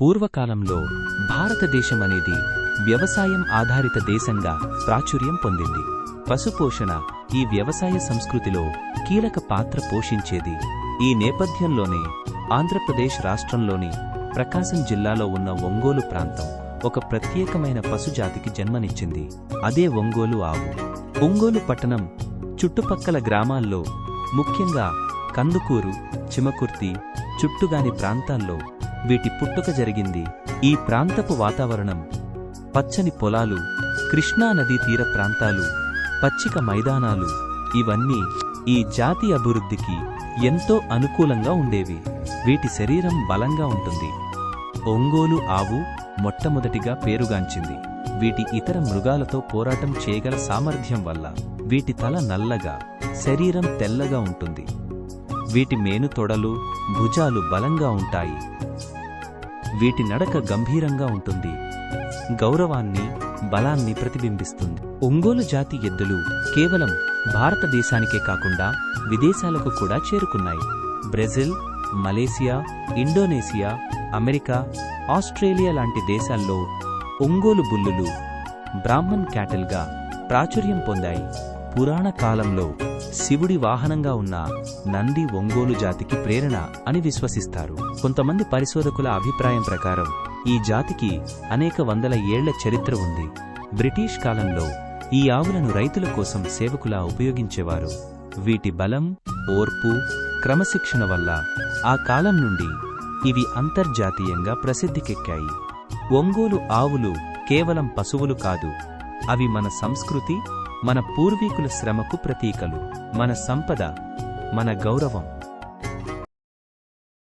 పూర్వకాలంలో భారతదేశం అనేది వ్యవసాయం ఆధారిత దేశంగా ప్రాచుర్యం పొందింది. పశుపోషణ ఈ వ్యవసాయ సంస్కృతిలో కీలక పాత్ర పోషించేది. ఈ నేపథ్యంలోనే ఆంధ్రప్రదేశ్ రాష్ట్రంలోని ప్రకాశం జిల్లాలో ఉన్న ఒంగోలు ప్రాంతం ఒక ప్రత్యేకమైన పశుజాతికి జన్మనిచ్చింది. అదే ఒంగోలు ఆవు. ఒంగోలు పట్టణం చుట్టుపక్కల గ్రామాల్లో ముఖ్యంగా కందుకూరు చిమకుర్తి చుట్టుగాని ప్రాంతాల్లో వీటి పుట్టుక జరిగింది. ఈ ప్రాంతపు వాతావరణం పచ్చని పొలాలు కృష్ణా నదీ తీర ప్రాంతాలు పచ్చిక మైదానాలు ఇవన్నీ ఈ జాతి అభివృద్ధికి ఎంతో అనుకూలంగా ఉండేవి. వీటి శరీరం బలంగా ఉంటుంది. ఒంగోలు ఆవు మొట్టమొదటిగా పేరుగాంచింది. వీటి ఇతర మృగాలతో పోరాటం చేయగల సామర్థ్యం వల్ల వీటి తల నల్లగా శరీరం తెల్లగా ఉంటుంది. వీటి మేను తొడలు భుజాలు బలంగా ఉంటాయి. వీటి నడక గంభీరంగా ఉంటుంది. గౌరవాన్ని బలాన్ని ప్రతిబింబిస్తుంది. ఒంగోలు జాతి ఎద్దులు కేవలం భారతదేశానికే కాకుండా విదేశాలకు కూడా చేరుకున్నాయి. Brazil Malaysia Indonesia America Australia లాంటి దేశాల్లో ఒంగోలు బుల్లులు బ్రాహ్మణ్ క్యాటిల్గా ప్రాచుర్యం పొందాయి. పురాణ కాలంలో శివుడి వాహనంగా ఉన్న నంది ఒంగోలు జాతికి ప్రేరణ అని విశ్వసిస్తారు. కొంతమంది పరిశోధకుల అభిప్రాయం ప్రకారం ఈ జాతికి అనేక వందల ఏళ్ళ చరిత్ర ఉంది. బ్రిటిష్ కాలంలో ఈ ఆవులను రైతుల కోసం సేవకులా ఉపయోగించేవారు. వీటి బలం ఓర్పు క్రమశిక్షణ వల్ల ఆ కాలం నుండి ఇవి అంతర్జాతీయంగా ప్రసిద్ధికెక్కాయి. ఒంగోలు ఆవులు కేవలం పశువులు కాదు అవి మన సంస్కృతి మన పూర్వీకుల శ్రమకు ప్రతీకలు మన సంపద మన గౌరవం.